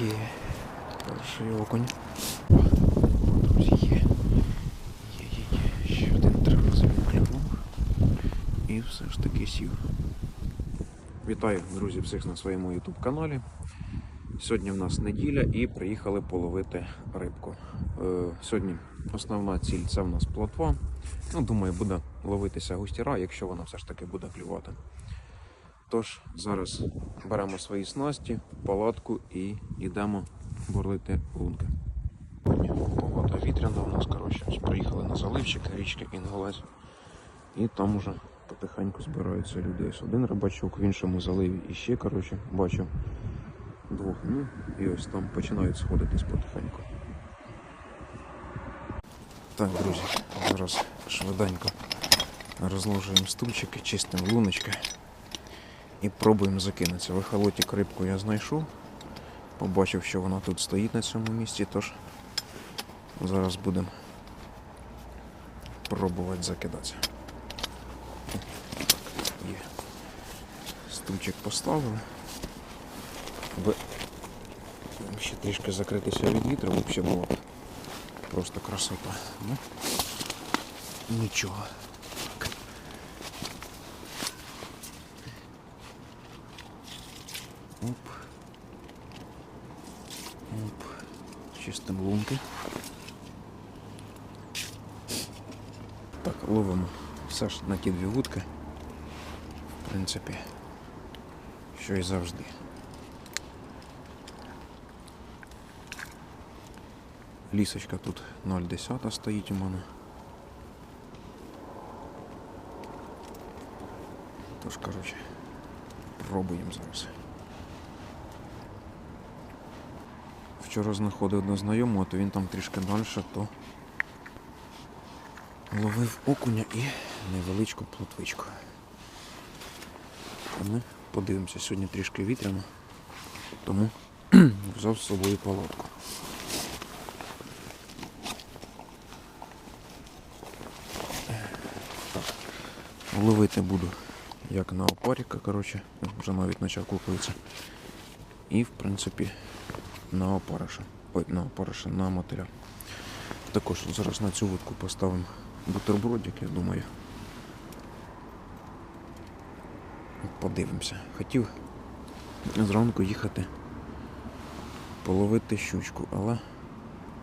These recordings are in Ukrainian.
Є. Перший окунь. Є. Є, є, є. Ще один три рази клюнув. І все ж таки сів. Вітаю, друзі, всіх на своєму YouTube каналі. Сьогодні в нас неділя і приїхали половити рибку. Е, сьогодні основна ціль це в нас плотва. Ну, думаю, буде ловитися густіра, якщо вона все ж таки буде клювати. Тож, зараз беремо свої снасті, палатку і йдемо бурлити лунки. Погода вітряна у нас, коротше, приїхали на заливчик річки Інголець. І там уже потихеньку збираються люди. Ось один рибачок в іншому заливі і ще, коротше, бачу двох. Ну, і ось там починають сходитись потихеньку. Так, друзі, зараз швиденько розложуємо стульчики, чистимо луночки і пробуємо закинутися. В ехолоті рибку я знайшов. Побачив, що вона тут стоїть на цьому місці, тож зараз будемо пробувати закидатися. Є. Стульчик поставили. Аби ще трішки закритися від вітру, взагалі було просто красота. Ну, нічого. Чистим лунки. Так, ловимо все ж на ті дві вудки. В принципі, що і завжди. Лісочка тут 0,10 стоїть у мене. Тож, коротше, пробуємо зараз. Вчора знаходив одного знайомого, то він там трішки далі, то ловив окуня і невеличку плотвичку. А ми подивимося, сьогодні трішки вітряно, тому взяв з собою палатку. Ловити буду як на опаріка, коротше, вже навіть почав кукуватися. І в принципі на опариша. Ой, на опариша, на мотиля. Також зараз на цю вудку поставимо бутербродик, я думаю. Подивимося. Хотів зранку їхати половити щучку, але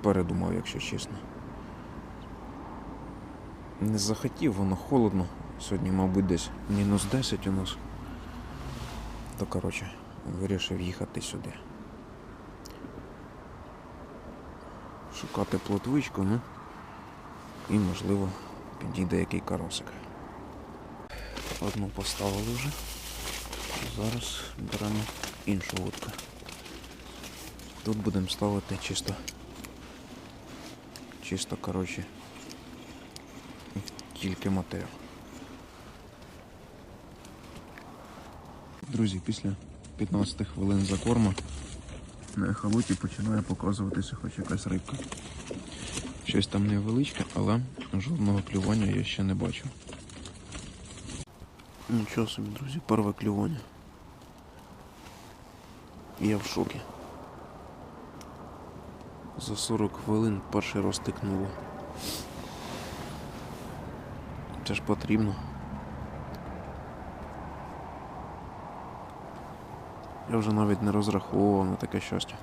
передумав, якщо чесно. Не захотів, воно холодно. Сьогодні, мабуть, десь мінус 10 у нас. То, коротше, вирішив їхати сюди. Шукати плотвичку, ну і можливо підійде який каросик. Одну поставили вже. Зараз беремо іншу вудку. Тут будемо ставити чисто, чисто, коротше, тільки матеріал. Друзі, після 15 хвилин закорму на ехолоті починає показуватися хоч якась рибка. Щось там невеличке, але жодного клювання я ще не бачу. Нічого собі, друзі, перше клювання. Я в шокі. За 40 хвилин перший раз тикнуло. Це ж потрібно. Я вже навіть не розраховував на таке щастя.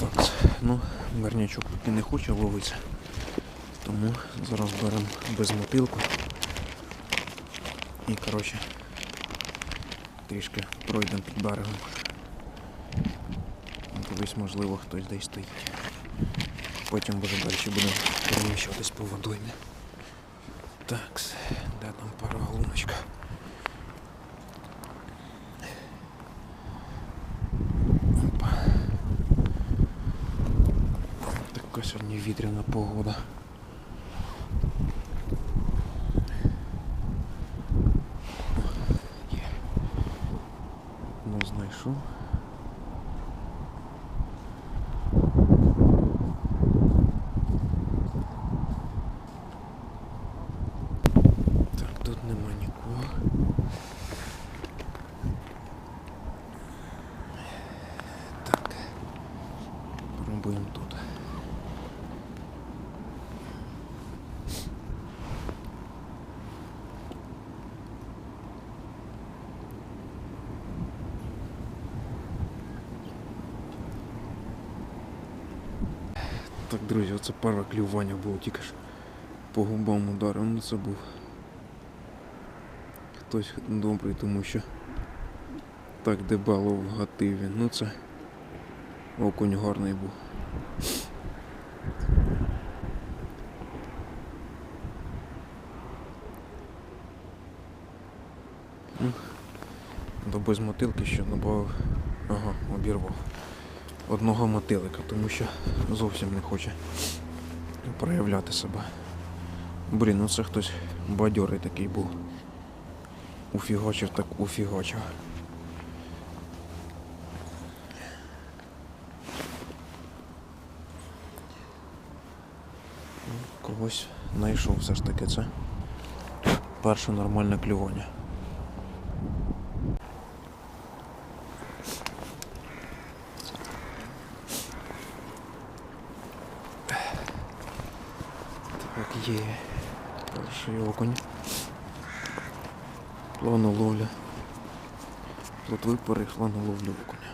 Так, ну, вернячок поки не хоче ловитися. Тому зараз беремо безмотилку. І коротше трішки пройдемо під берегом. Колись можливо хтось десь стоїть. Потім вже далі будемо переміщуватись по водоймі. Так, де там пара луночка. Опа. Така сьогодні вітряна погода. Є. Ну, знайшов. Так, тут нема нікого. Так, друзі, оце перше клювання було тільки ж по губам ударив. Ну це був хтось добрий, тому що так дебало вгатив він. Ну це окунь гарний був. До без мотилки ще додав. Ага, обірвав одного мотилика, тому що зовсім не хоче проявляти себе. Блін, ну це хтось бадьорий такий був. Уфігачив так уфігачив. Ну, Когось знайшов все ж таки це. Перше нормальне клювання. Так, є. Перший окунь. Плавно ловля. Плотви перейшла на ловлю окуня.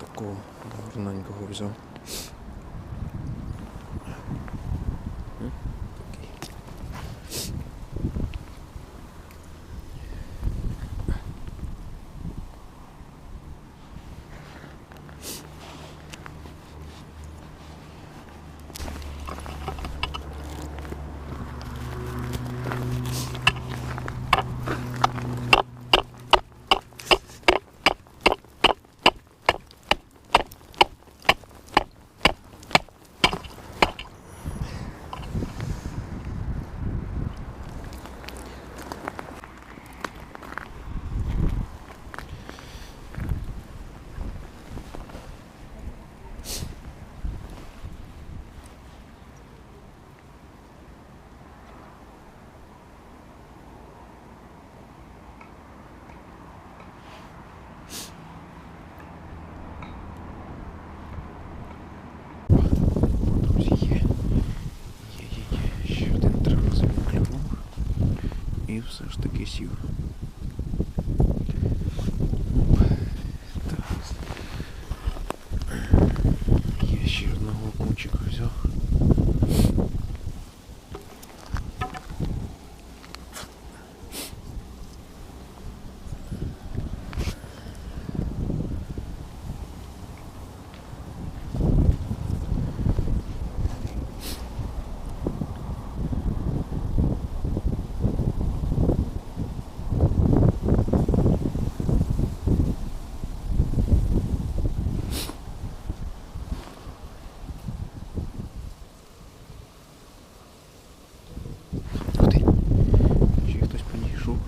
Такого гарненького взяв. М, Такий. Друзі, є. Є, є, є. Ще один три рази він клюнув. І все ж таки сів. Оп. Так. Є ще одного окунчика взяв. Ух ти. Ще хтось підійшов.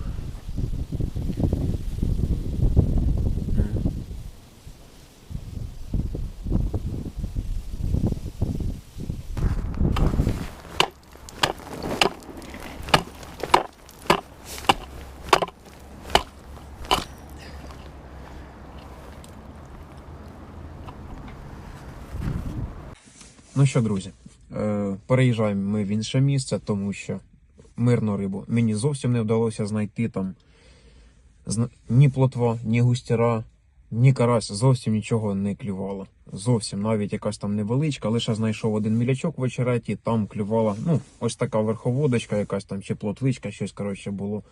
М. Ну що, друзі, е, переїжджаємо ми в інше місце, тому що мирну рибу мені зовсім не вдалося знайти там ні плотва, ні густяра, ні карась, зовсім нічого не клювало. Зовсім навіть якась там невеличка, лише знайшов один мілячок в очереті, там клювала, ну, ось така верховодочка, якась там чи плотвичка, щось коротше було.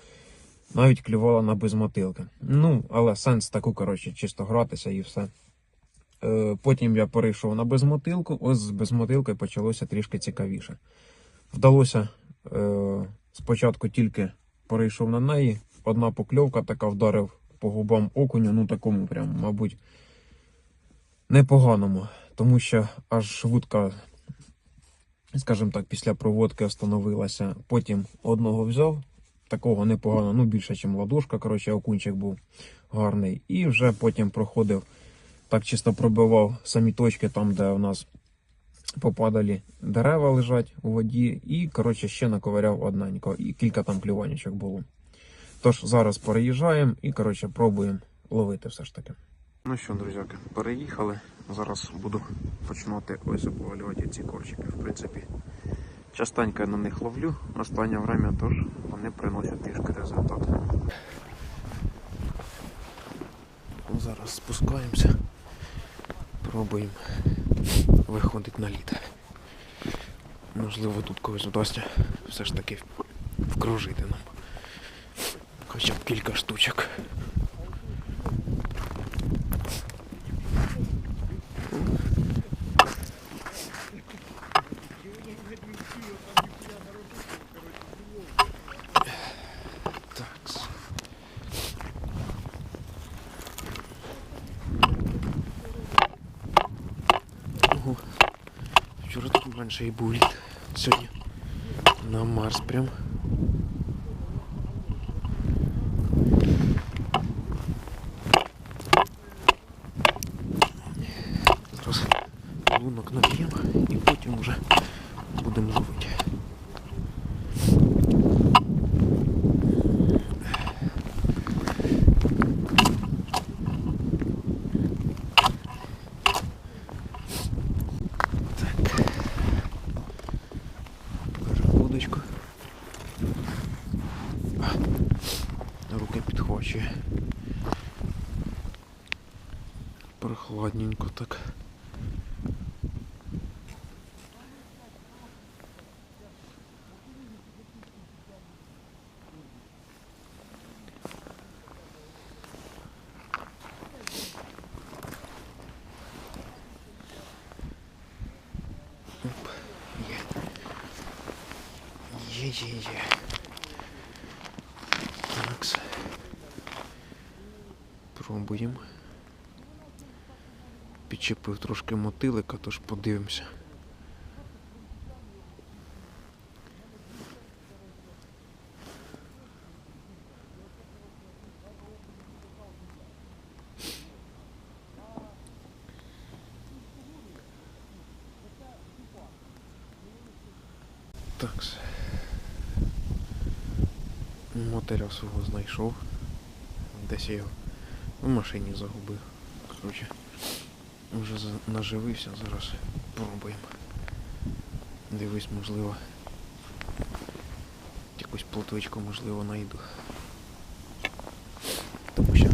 Навіть клювала на безмотилки. Ну, але сенс таку, коротше, чисто гратися і все. Е, Потім я перейшов на безмотилку. Ось з безмотилкою почалося трішки цікавіше. Вдалося е, спочатку тільки перейшов на неї. Одна покльовка така вдарив по губам окуню, ну такому прям, мабуть, непоганому. Тому що аж вудка, скажімо так, після проводки остановилася. Потім одного взяв, такого непоганого, ну більше, ніж ладошка. Коротше, окунчик був гарний. І вже потім проходив так чисто пробивав самі точки там, де у нас попадали дерева лежать у воді, і, коротше, ще наковиряв одненько, і кілька там клюванічок було. Тож зараз переїжджаємо і, коротше, пробуємо ловити все ж таки. Ну що, друзяки, переїхали. Зараз буду починати ось обвалювати ці корчики. В принципі, частенько я на них ловлю останнє время, тож вони приносять трішки результат. Зараз спускаємося. Пробуємо виходити на лід. Можливо, тут когось вдасться все ж таки вкружити нам. Хоча б кілька штучок. Так. Ого. Вчора тут сегодня на Марс прям. Зараз лунок наб'ємо і потім вже будемо ловити. Так. Беремо вудочку. А, Руки підхвачує. Прохладненько так. Оп, є. Є, є, є. Такс. Пробуємо. Підчепив трошки мотилика, тож подивимося. Такс. Мотеля свого знайшов. Десь я його в машині загубив. Коротше, вже наживився, зараз пробуємо. Дивись, можливо. Якусь плотвичку, можливо, знайду. Тому що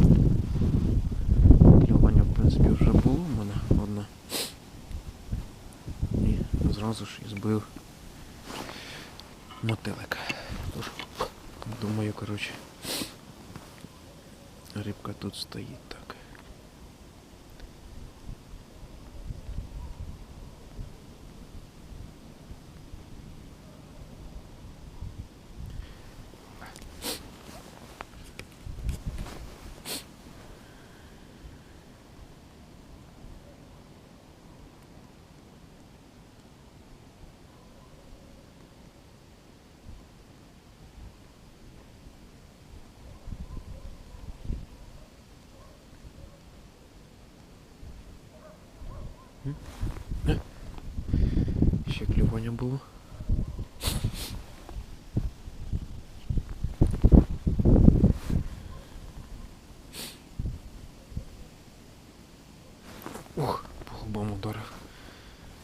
клювання, в принципі, вже було в мене одне. І зразу ж і збив мотилик. Думаю, короче. Рыбка тут стоїть так. Ще клювання було. Ох, по губам ударив.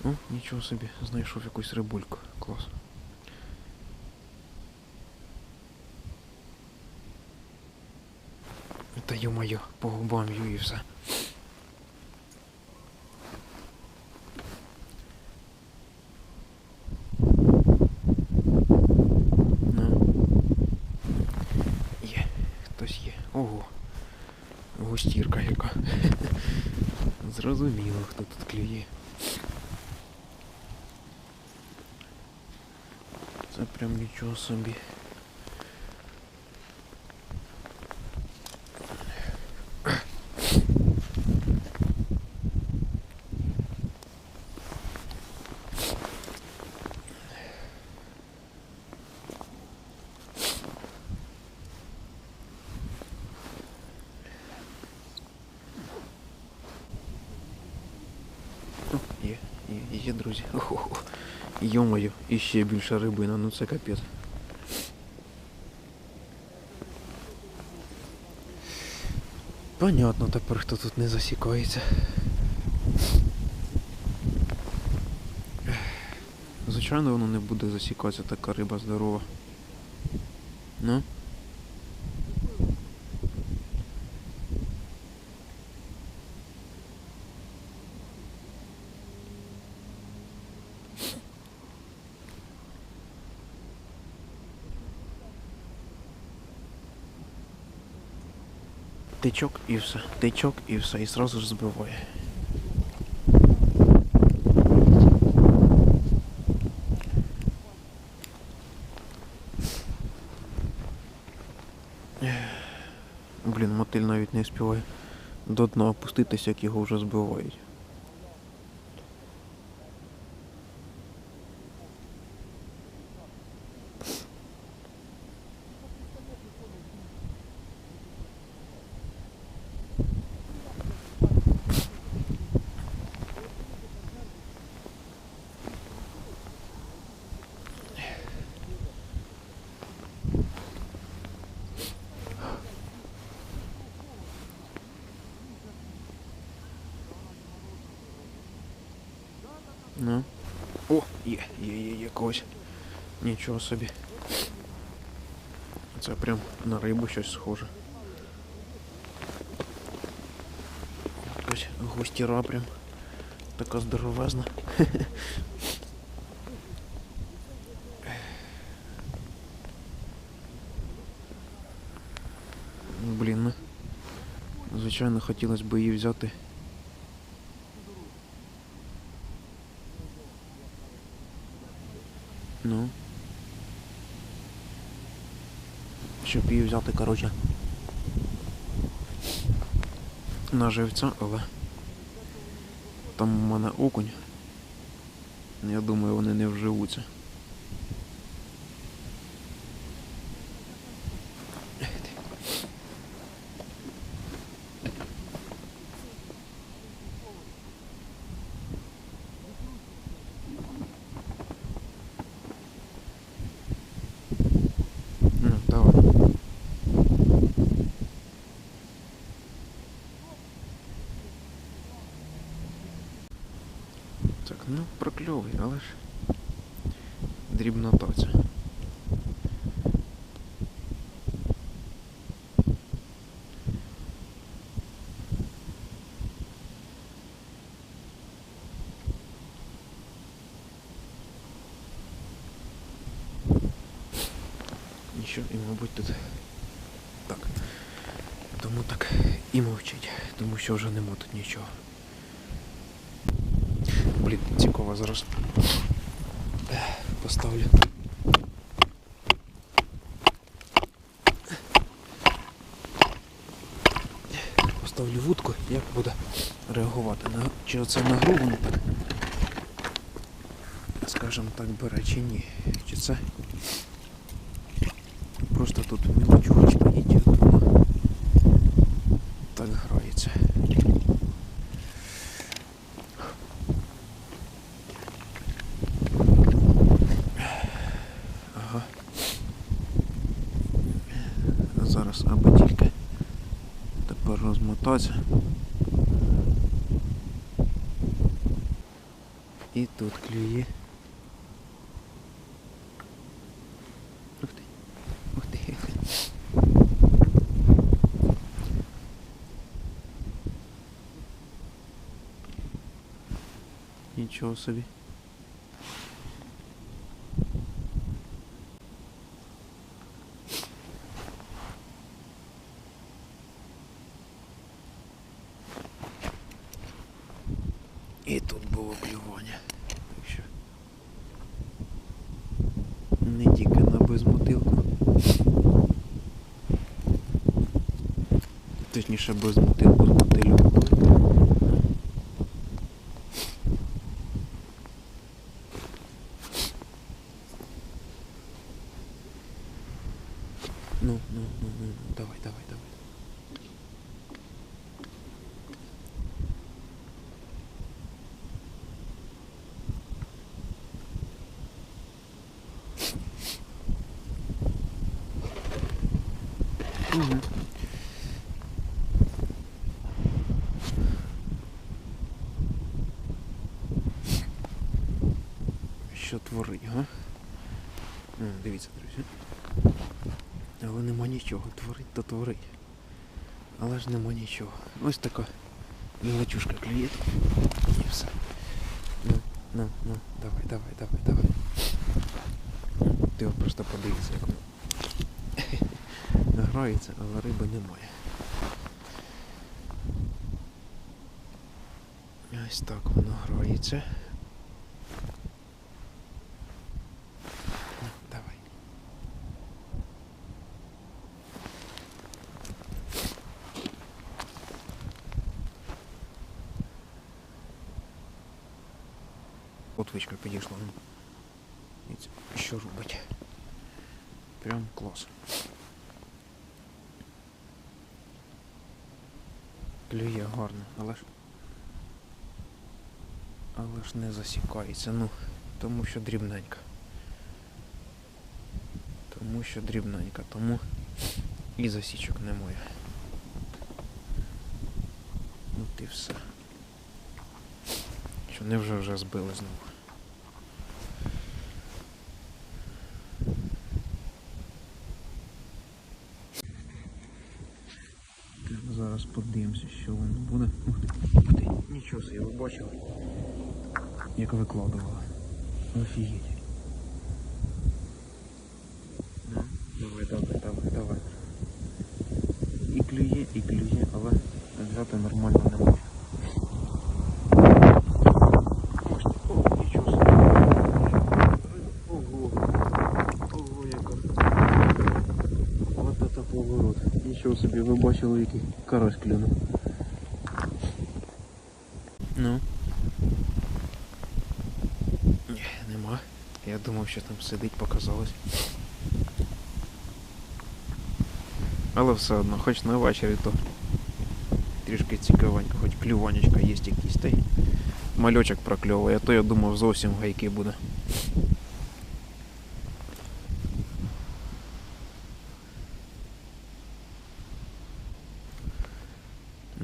Ну, нічого собі, знайшов якусь рибульку. Клас. Та ё-моё, по губам б'ю і все. Ну. Є, хтось є. Ого. Густірка яка. Зрозуміло, хто тут клює. Це прям нічого собі. Йомою, і ще більша рибина, ну це капець. Понятно тепер, хто тут не засікається. Звичайно, воно не буде засікатися, така риба здорова. Ну? Тичок і все. Тичок і все. І зразу ж збиває. Блін, мотиль навіть не співає до дна опуститися, як його вже збивають. Ну. О, є, є, є, є когось. Нічого собі. Це прям на рибу щось схоже. Ось густіра прям. Така здоровезна. Блін, ну. Звичайно, хотілося б її взяти. Ну. Щоб її взяти, коротше. На живця, але. Там у мене окунь. Я думаю, вони не вживуться. Ну, давай. Так, ну прокльовий, але ж дрібнота ця. Нічого, і мабуть тут так. Тому так і мовчить, тому що вже нема тут нічого. Блін, цікаво зараз. Поставлю. Поставлю вудку, як буде реагувати. На, чи оце на гру так? Скажем так, бере чи ні. Чи це просто тут мілочуха стоїть, і воно так грається. Ага. Зараз аби тільки тепер розмотатися. І тут клює. Нічого собі. І тут було клювання. Так що. Не тільки на безмотилку. Точніше без мотилку з мотилю. але нема нічого. Творить то творить. Але ж нема нічого. Ось така мелочушка клює. І все. На, на, на, давай, давай, давай, давай. Ти от просто подивися, як воно грається, але риби немає. Ось так воно грається. Клює гарно, але ж. Але ж не засікається, ну, тому що дрібненька. Тому що дрібненька, тому і засічок немає. От і все. Що невже вже збили знову? Так, Зараз подивимося, що воно буде. Ух ти, нічого собі, ви бачили? Як викладувала. Офігеть. Ну, давай, давай, давай, давай. І клює, і клює, але взяти нормально не може. Ось ти, О, нічого собі. Ого. Ого, яка. От это поворот. Нічого собі, ви бачили, який карась клюнув. Ну. Ні, нема. Я думав, що там сидить, показалось. Але все одно, хоч на вечері, то трішки цікавенько, хоч клюванечка є якийсь та й мальочок прокльовує, а то я думав зовсім гайки буде.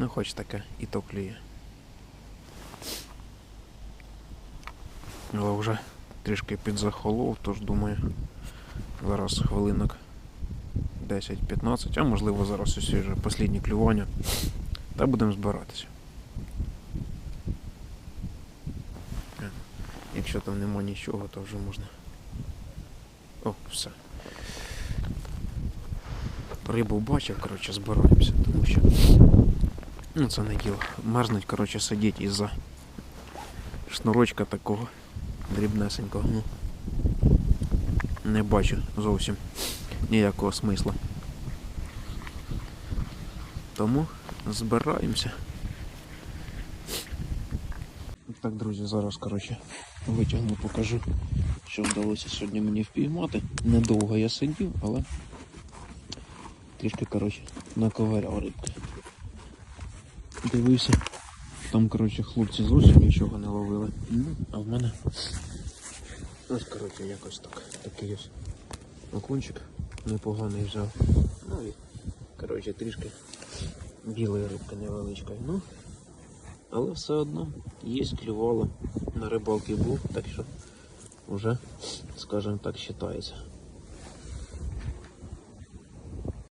Ну, хоч таке, і то клює. Але вже трішки підзахолов, тож думаю, зараз хвилинок 10-15, а можливо зараз ось вже останнє клювання. Та будемо збиратися. Е, Якщо там нема нічого, то вже можна. О, все. Рибу бачив, коротше, збираємося, тому що ну це не діло. Мерзнуть, коротше, сидіть із-за шнурочка такого дрібнесенького. Ну, не бачу зовсім ніякого смисла. Тому збираємося. Так, друзі, зараз, коротше, витягну, покажу, що вдалося сьогодні мені впіймати. Недовго я сидів, але трішки, коротше, наковиряв рибки. Дивився. Там, коротше, хлопці зовсім нічого не ловили. А в мене ось, коротше, якось так. Такий ось окунчик непоганий взяв. Ну і, коротше, трішки білої рибки невеличкої. Ну, але все одно є клювало. На рибалки був, так що вже, скажімо так, вважається.